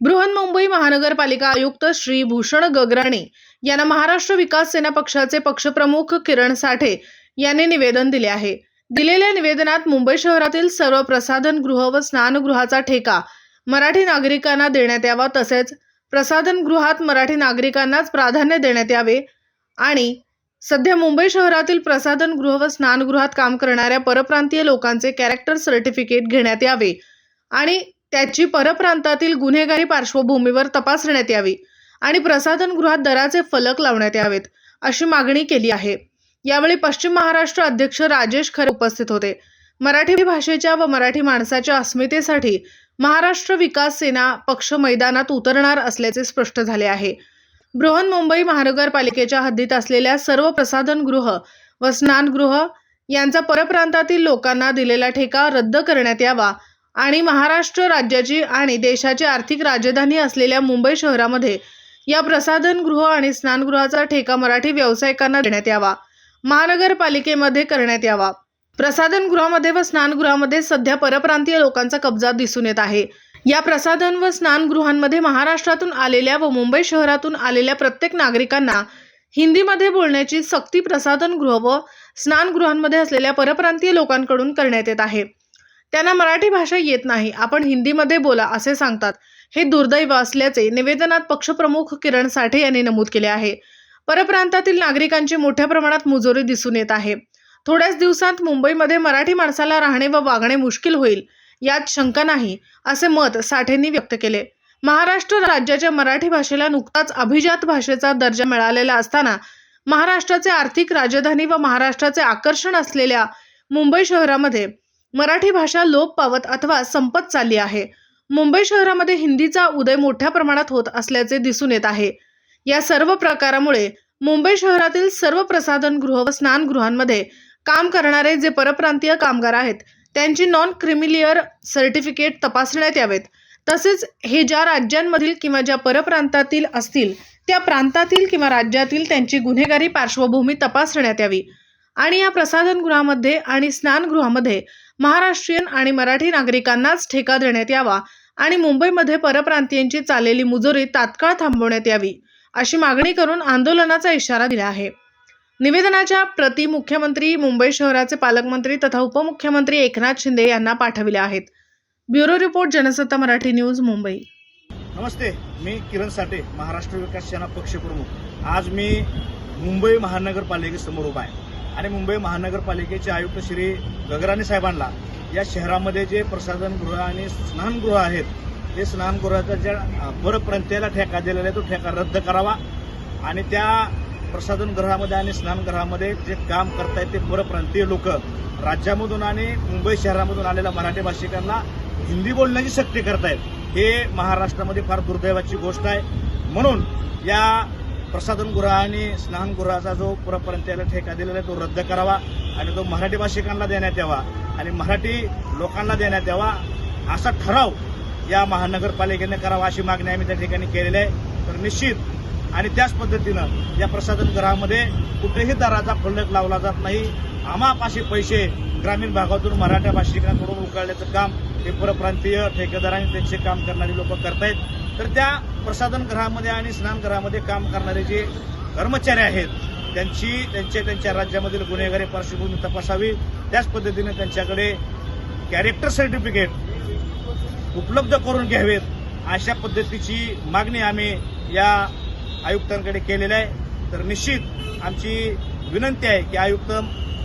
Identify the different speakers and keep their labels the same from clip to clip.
Speaker 1: बृहन्मुंबई महानगरपालिका आयुक्त श्री भूषण गगराणे यांना महाराष्ट्र विकास सेना पक्षाचे पक्षप्रमुख किरण साठे यांनी निवेदन दिले आहे. दिलेल्या निवेदनात मुंबई शहरातील सर्व प्रसाधनगृह व स्नानगृहाचा ठेका मराठी नागरिकांना देण्यात यावा तसेच प्रसाधनगृहात मराठी नागरिकांनाच प्राधान्य देण्यात यावे आणि सध्या मुंबई शहरातील प्रसाधनगृह व स्नानगृहात काम करणाऱ्या परप्रांतीय लोकांचे कॅरेक्टर सर्टिफिकेट घेण्यात यावे आणि त्याची परप्रांतातील गुन्हेगारी पार्श्वभूमीवर तपासण्यात यावी आणि प्रसाधनगृहात दराचे फलक लावण्यात यावेत अशी मागणी केली आहे. यावेळी पश्चिम महाराष्ट्र अध्यक्ष राजेश खरे उपस्थित होते. मराठी भाषेच्या व मराठी माणसाच्या अस्मितेसाठी महाराष्ट्र विकास सेना पक्ष मैदानात उतरणार असल्याचे स्पष्ट झाले आहे. बृहन्मुंबई महानगरपालिकेच्या हद्दीत असलेल्या सर्व प्रसाधनगृह व स्नानगृह यांचा परप्रांतातील लोकांना दिलेला ठेका रद्द करण्यात यावा आणि महाराष्ट्र राज्याची आणि देशाची आर्थिक राजधानी असलेल्या मुंबई शहरामध्ये या प्रसाधनगृह आणि स्नानगृहाचा ठेका मराठी व्यावसायिकांना देण्यात यावा. महानगरपालिकेमध्ये करण्यात यावा. प्रसाधनगृहामध्ये व स्नानगृहामध्ये सध्या परप्रांतीय लोकांचा कब्जा दिसून येत आहे. या प्रसाधन व स्नानगृहांमध्ये महाराष्ट्रातून आलेल्या व मुंबई शहरातून आलेल्या प्रत्येक नागरिकांना हिंदीमध्ये बोलण्याची सक्ती प्रसाधनगृह व स्नानगृहांमध्ये असलेल्या परप्रांतीय लोकांकडून करण्यात येत आहे. त्यांना मराठी भाषा येत नाही. आपण हिंदीमध्ये बोला असे सांगतात. हे दुर्दैव असल्याचे निवेदनात पक्षप्रमुख किरण साठे यांनी नमूद केले आहे. परप्रांतातील नागरिकांची मोठ्या प्रमाणात मुजोरी दिसून येत आहे. थोड्याच दिवसांत मुंबईमध्ये मराठी माणसाला राहणे व वागणे मुश्किल होईल यात शंका नाही असे मत साठेंनी व्यक्त केले. महाराष्ट्र राज्याच्या मराठी भाषेला नुकताच अभिजात भाषेचा दर्जा मिळालेला असताना महाराष्ट्राचे आर्थिक राजधानी व महाराष्ट्राचे आकर्षण असलेल्या मुंबई शहरामध्ये मराठी भाषा लोप पावत अथवा संपत चालली आहे. मुंबई शहरामध्ये हिंदीचा उदय मोठ्या प्रमाणात होत असल्याचे दिसून येत आहे. या सर्व प्रकारामुळे मुंबई शहरातील सर्व प्रसाधनगृह व स्नानगृहांमध्ये काम करणारे जे परप्रांतीय कामगार आहेत त्यांची नॉन क्रिमिलियर सर्टिफिकेट तपासण्यात यावेत. तसेच हे ज्या राज्यांमधील किंवा ज्या परप्रांतातील असतील त्या प्रांतातील किंवा राज्यातील त्यांची गुन्हेगारी पार्श्वभूमी तपासण्यात यावी. आणि या प्रसाधनगृहामध्ये आणि स्नानगृहामध्ये महाराष्ट्रीयन आणि मराठी नागरिकांनाच ठेका देण्यात यावा आणि मुंबईमध्ये परप्रांतीयांची चाललेली मुजोरी तात्काळ थांबवण्यात यावी अशी मागणी करून आंदोलनाचा इशारा दिला आहे. निवेदनाच्या प्रति मुख्यमंत्री मुंबई शहराचे पालकमंत्री तथा उपमुख्यमंत्री एकनाथ शिंदे यांना पाठविल्या आहेत. Bureau report Jansatta Marathi news Mumbai.
Speaker 2: नमस्ते मी किरण साठे महाराष्ट्र विकास सेना पक्षप्रमुख. आज मी मुंबई महानगरपालिकेसमोर उभा आहे. आणि मुंबई महानगरपालिकेचे आयुक्त श्री गगराणी साहेबांना या शहरामध्ये जे प्रसाधनगृह आणि स्नानगृह आहेत ते स्नानगृहाचा ज्या परप्रांत्याला ठेका दिलेला आहे तो ठेका रद्द करावा. आणि त्या प्रसाधनगृहामध्ये आणि स्नानगृहामध्ये जे काम करतायत ते परप्रांतीय लोक राज्यामधून आणि मुंबई शहरामधून आलेल्या मराठी भाषिकांना हिंदी बोलण्याची सक्ती करतायत. हे महाराष्ट्रामध्ये फार दुर्दैवाची गोष्ट आहे. म्हणून या प्रसाधनगृह आणि स्नानगृहाचा जो परप्रांतीयाला ठेका दिलेला आहे तो रद्द करावा आणि तो मराठी भाषिकांना देण्यात यावा आणि मराठी लोकांना देण्यात यावा असा ठराव या महानगरपालिकेने करावा अशी मागणी आम्ही त्या ठिकाणी केलेली आहे. तर निश्चित आणि त्याच पद्धतीनं या प्रसाधनगृहामध्ये कुठेही दराचा फलक लावला जात नाही. आमापाशी पैसे ग्रामीण भागातून मराठा भाषिकांकडून उकळल्याचं काम हे परप्रांतीय ठेकेदारांनी त्यांचे काम करणारी लोक करतायत. तर त्या प्रसाधनगृहामध्ये आणि स्नानगृहामध्ये काम करणारे जे कर्मचारी आहेत त्यांची त्यांच्या त्यांच्या राज्यामधील गुन्हेगारी पार्श्वभूमी तपासावी. त्याच पद्धतीने त्यांच्याकडे कॅरेक्टर सर्टिफिकेट उपलब्ध करून घ्यावेत. अशा पद्धतीची मागणी आम्ही या आयुक्तांकडे केलेली आहे. तर निश्चित आमची विनंती आहे की आयुक्त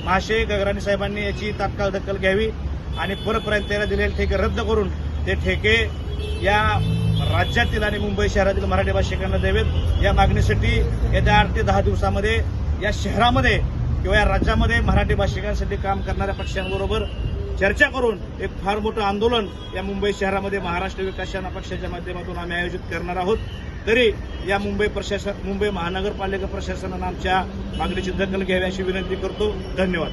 Speaker 2: महाशय गगराणी साहेबांनी याची तात्काळ दखल घ्यावी. आणि परप्रांतीयाला दिलेले ठेके रद्द करून ते ठेके या राज्यातील आणि मुंबई शहरातील मराठी भाषिकांना द्यावेत. या मागणीसाठी येत्या आठ ते दहा दिवसामध्ये या शहरामध्ये किंवा या राज्यामध्ये मराठी भाषिकांसाठी काम करणाऱ्या पक्षांबरोबर चर्चा करून एक फार मोठं आंदोलन या मुंबई शहरामध्ये महाराष्ट्र विकास सेना पक्षाच्या माध्यमातून आम्ही आयोजित करणार आहोत. तरी या मुंबई प्रशासन मुंबई महानगरपालिका प्रशासनानं आमच्या मागणीची दखल घ्यावी अशी विनंती करतो. धन्यवाद.